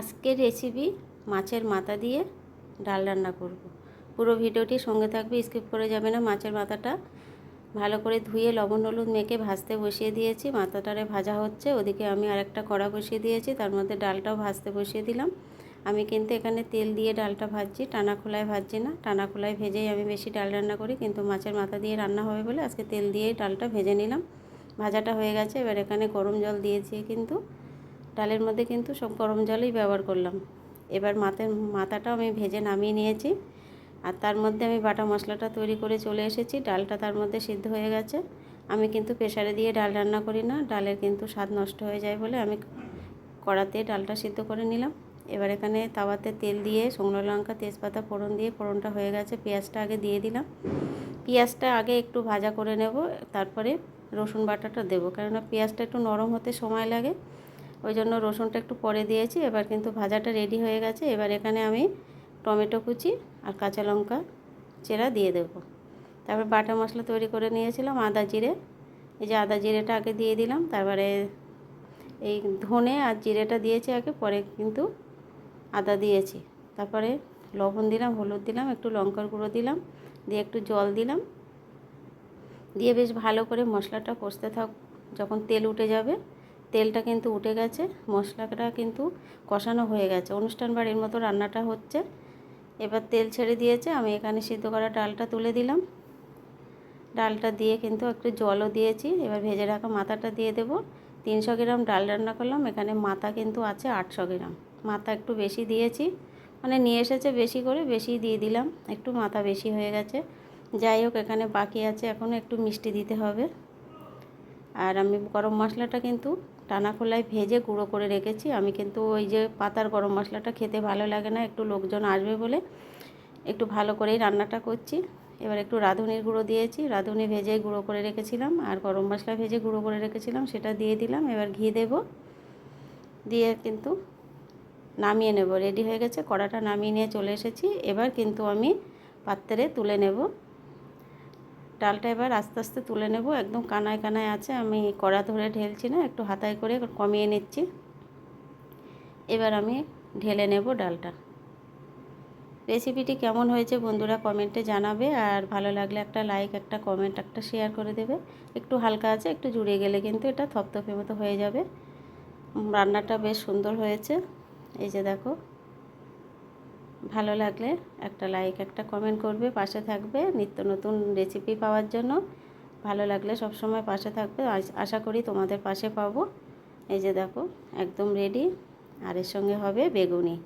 আজকের রেসিপি মাছের মাথা দিয়ে ডাল রান্না করব। পুরো ভিডিওটি সঙ্গে থাকবে স্কিপ করে যাবে না। মাছের মাথাটা ভালো করে ধুয়ে লবণ, হলুদ মেখে ভাজতে বসিয়ে দিয়েছি। মাথাটারে ভাজা হচ্ছে, ওদিকে আমি আরেকটা কড়া বসিয়ে দিয়েছি, তার মধ্যে ডালটাও ভাজতে বসিয়ে দিলাম। আমি কিন্তু এখানে তেল দিয়ে ডালটা ভাজছি, টানা খোলায় ভাজছি না। টানা খোলায় ভেজেই আমি বেশি ডাল রান্না করি, কিন্তু মাছের মাথা দিয়ে রান্না হবে বলে আজকে তেল দিয়েই ডালটা ভেজে নিলাম। ভাজাটা হয়ে গেছে, এবার এখানে গরম জল দিয়েছি কিন্তু ডালের মধ্যে কিন্তু সব গরম জলই ব্যবহার করলাম। এবার মাথার মাথাটাও আমি ভেজে নামিয়ে নিয়েছি। আর তার মধ্যে আমি বাটা মশলাটা তৈরি করে চলে এসেছি। ডালটা তার মধ্যে সিদ্ধ হয়ে গেছে। আমি কিন্তু প্রেশারে দিয়ে ডাল রান্না করি না। ডালের কিন্তু স্বাদ নষ্ট হয়ে যায় বলে আমি কড়াতে ডালটা সিদ্ধ করে নিলাম। এবার এখানে তাওয়াতে তেল দিয়ে শুকনো লঙ্কা, তেজপাতা, ফোড়ন দিয়ে ফোড়নটা হয়ে গেছে। পেঁয়াজটা আগে দিয়ে দিলাম। পেঁয়াজটা আগে একটু ভাজা করে নেব। তারপরে রসুন বাটাটা দেবো। কেননা পেঁয়াজটা একটু নরম হতে সময় লাগে। ওই জন্য রসুনটা একটু পরে দিয়েছি। এবার কিন্তু ভাজাটা রেডি হয়ে গেছে। এবার এখানে আমি টমেটো কুচি আর কাঁচা লঙ্কা চেরা দিয়ে দেবো। তারপর বাটা মশলা তৈরি করে নিয়েছিলাম আদা জিরে। এই যে আদা জিরেটা আগে দিয়ে দিলাম। তারপরে এই ধনে আর জিরেটা দিয়েছি আগে, পরে কিন্তু আদা দিয়েছি। তারপরে লবণ দিলাম, হলুদ দিলাম, একটু লঙ্কার গুঁড়ো দিলাম, দিয়ে একটু জল দিলাম। দিয়ে বেশ ভালো করে মশলাটা কষতে থাক, যখন তেল উঠে যাবে তেলটা কিন্তু উঠে গেছে, মশলাটা কিন্তু কষানো হয়ে গেছে। অনুষ্ঠান বাড়ির মতো রান্নাটা হচ্ছে। এবার তেল ছেড়ে দিয়েছে, আমি এখানে সিদ্ধ করা ডালটা তুলে দিলাম। ডালটা দিয়ে কিন্তু একটু জলও দিয়েছি, এবার ভেজে রাখা মাথাটা দিয়ে দেবো। তিনশো গ্রাম ডাল রান্না করলাম, এখানে মাথা কিন্তু আছে আটশো গ্রাম। মাথা একটু বেশি দিয়েছি মানে নিয়ে এসেছে বেশি করে, বেশি দিয়ে দিলাম, একটু মাথা বেশি হয়ে গেছে। যাই হোক, এখানে বাকি আছে, এখনও একটু মিষ্টি দিতে হবে। আর আমি গরম মশলাটা কিন্তু টানা খোলায় ভেজে গুঁড়ো করে রেখেছি। আমি কিন্তু ওই যে পাতার গরম মশলাটা খেতে ভালো লাগে না, একটু লোকজন আসবে বলে একটু ভালো করেই রান্নাটা করছি। এবার একটু রাঁধুনির গুঁড়ো দিয়েছি, রাঁধুনি ভেজে গুঁড়ো করে রেখেছিলাম আর গরম মশলা ভেজে গুঁড়ো করে রেখেছিলাম, সেটা দিয়ে দিলাম। এবার ঘি দেব, দিয়ে কিন্তু নামিয়ে নেব। রেডি হয়ে গেছে, কড়াটা নামিয়ে নিয়ে চলে এসেছি। এবার কিন্তু আমি পাত্রে তুলে নেব। ডালটা এবার আস্তে আস্তে তুলে নেব। একদম কানায় কানায় আছে। আমি কড়া ধরে ঢেলছি না, একটু হাতায় করে কমিয়ে নিচ্ছি। এবার আমি ঢেলে নেব ডালটা। রেসিপিটি কেমন হয়েছে বন্ধুরা কমেন্টে জানাবে। আর ভালো লাগলে একটা লাইক একটা কমেন্ট একটা শেয়ার করে দেবে। একটু হালকা আছে, একটু জুড়ে গেলে কিন্তু এটা থপথপে মতো হয়ে যাবে। রান্নাটা বেশ সুন্দর হয়েছে। এই যে দেখো। ভালো লাগলে একটা লাইক একটা কমেন্ট করবে, পাশে থাকবে নিত্য নতুন রেসিপি পাওয়ার জন্য। ভালো লাগলে সব সময় পাশে থাকবে। আশা করি তোমাদের পাশে পাবো। এই যে দেখো, একদম রেডি আর এর সঙ্গে হবে বেগুনি।